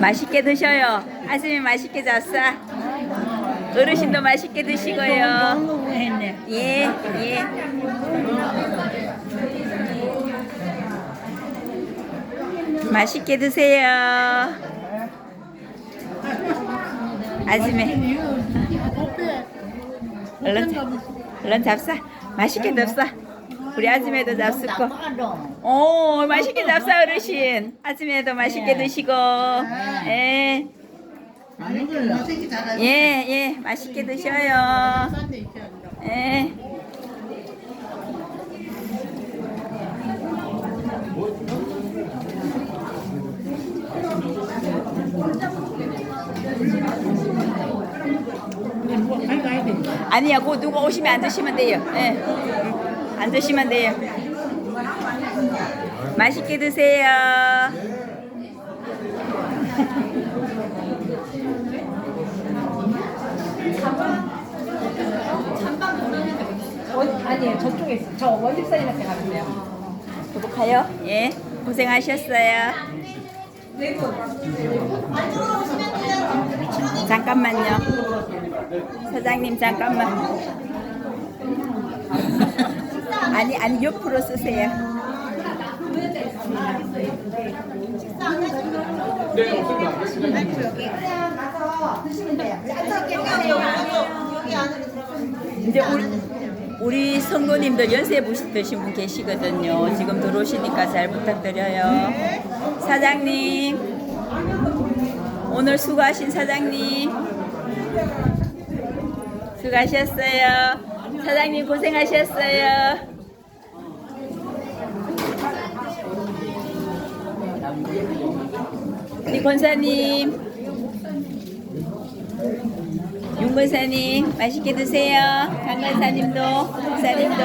맛있게 드셔요. 아줌이 맛있게 잤어. 어르신도 맛있게 드시고요. 예, 예. 맛있게 드세요. 아줌이, 얼른, 잡- 얼른 잡사. 맛있게 잡사. 우리 아줌매도 잡수고. 오, 맛있게 잡사, 어르신. 아줌매도 맛있게 드시고. 예. 예, 예. 맛있게 드셔요. 예. 아니야, 그 누구 오시면 안 드시면 돼요. 예. 안 드시면 돼요. 맛있게 드세요. 아니에요. 저쪽에 있어. 저 원집사님한테 가면 돼요. 저도 가요? 예. 고생하셨어요. 잠깐만요. 사장님 잠깐만. 아니 아니 옆으로 쓰세요. 이제 우리 우리 성도님들 연세 드신 분 계시거든요. 지금 들어오시니까 잘 부탁드려요. 사장님 오늘 수고하신 사장님 수고하셨어요. 사장님 고생하셨어요. 우리 권사님 윤 권사님 맛있게 드세요. 강 권사님도 권사님도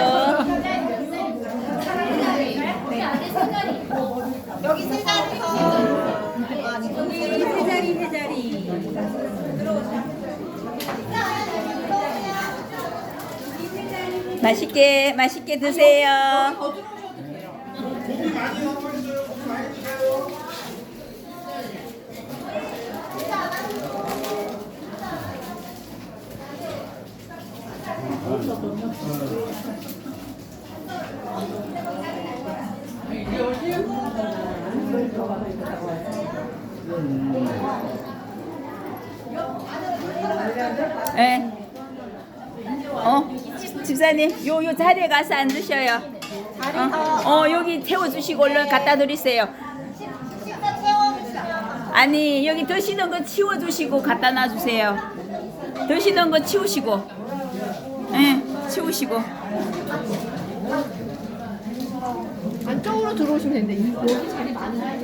여기 세 자리 더. 세 자리 세 자리. 맛있게 맛있게 드세요. 예. 어, 집- 집사님, 요, 요 자리에 가서 앉으셔요. 어, 어, 여기 태워주시고 얼른 갖다 드리세요. 아니, 여기 드시는 거 치워주시고 갖다 놔주세요. 드시는 거 치우시고. 예, 치우시고. 안쪽으로 들어오시면 되는데 이- 여기 자리 많아요.